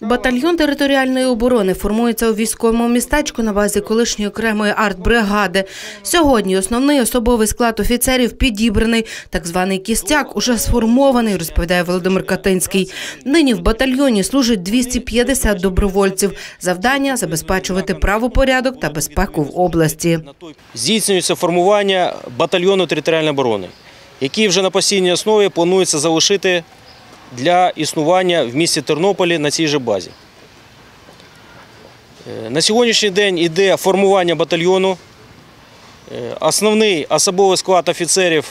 Батальйон територіальної оборони формується у військовому містечку на базі колишньої окремої артбригади. Сьогодні основний особовий склад офіцерів підібраний. Так званий кістяк уже сформований, розповідає Володимир Катинський. Нині в батальйоні служить 250 добровольців. Завдання забезпечувати правопорядок та безпеку в області. Здійснюється формування батальйону територіальної оборони, який вже на постійній основі планується залишити для існування в місті Тернополі на цій же базі. Е, На сьогоднішній день йде формування батальйону. Е, Основний особовий склад офіцерів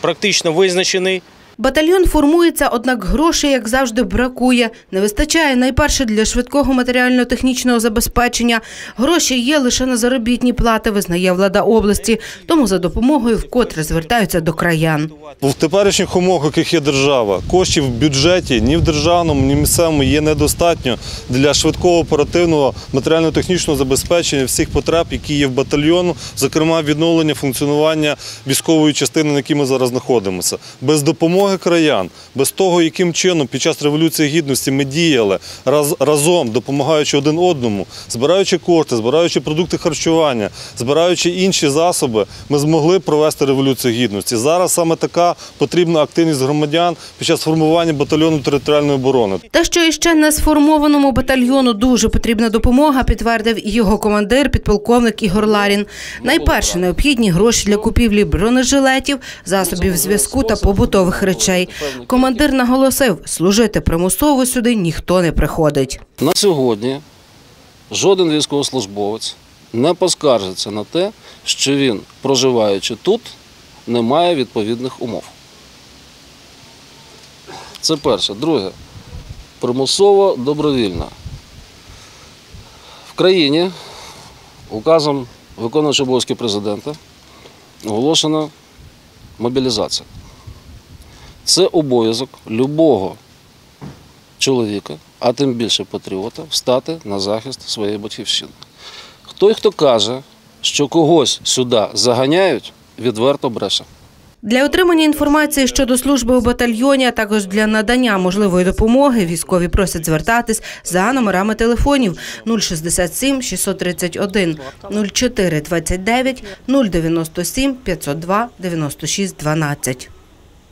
практично визначений. Батальйон формується, однак грошей, як завжди, бракує. Не вистачає найперше для швидкого матеріально-технічного забезпечення. Гроші є лише на заробітні плати, визнає влада області. Тому за допомогою вкотре звертаються до краян. В теперішніх умовах, яких є держава, коштів в бюджеті ні в державному, ні в місцевому є недостатньо для швидкого оперативного матеріально-технічного забезпечення всіх потреб, які є в батальйону, зокрема відновлення функціонування військової частини, на якій ми зараз знаходимося. Без допомоги краян, без того, яким чином під час революції гідності ми діяли раз, разом, допомагаючи один одному, збираючи кошти, збираючи продукти харчування, збираючи інші засоби, ми змогли провести революцію гідності. Зараз саме така потрібна активність громадян під час формування батальйону територіальної оборони. Те, що іще не сформованому батальйону дуже потрібна допомога, підтвердив його командир, підполковник Ігор Ларін. Найперше необхідні гроші для купівлі бронежилетів, засобів зв'язку та побутових речей. Командир наголосив, служити примусово сюди ніхто не приходить. На сьогодні жоден військовослужбовець не поскаржиться на те, що він, проживаючи тут, не має відповідних умов. Це перше. Друге, примусово добровільно. В країні указом виконуючого обов'язки президента оголошена мобілізація. Це обов'язок любого чоловіка, а тим більше патріота, встати на захист своєї батьківщини. Хто хто каже, що когось сюди заганяють, відверто бреше. Для отримання інформації щодо служби у батальйоні, а також для надання можливої допомоги, військові просять звертатись за номерами телефонів 067 631 04 29 097 502 96 12.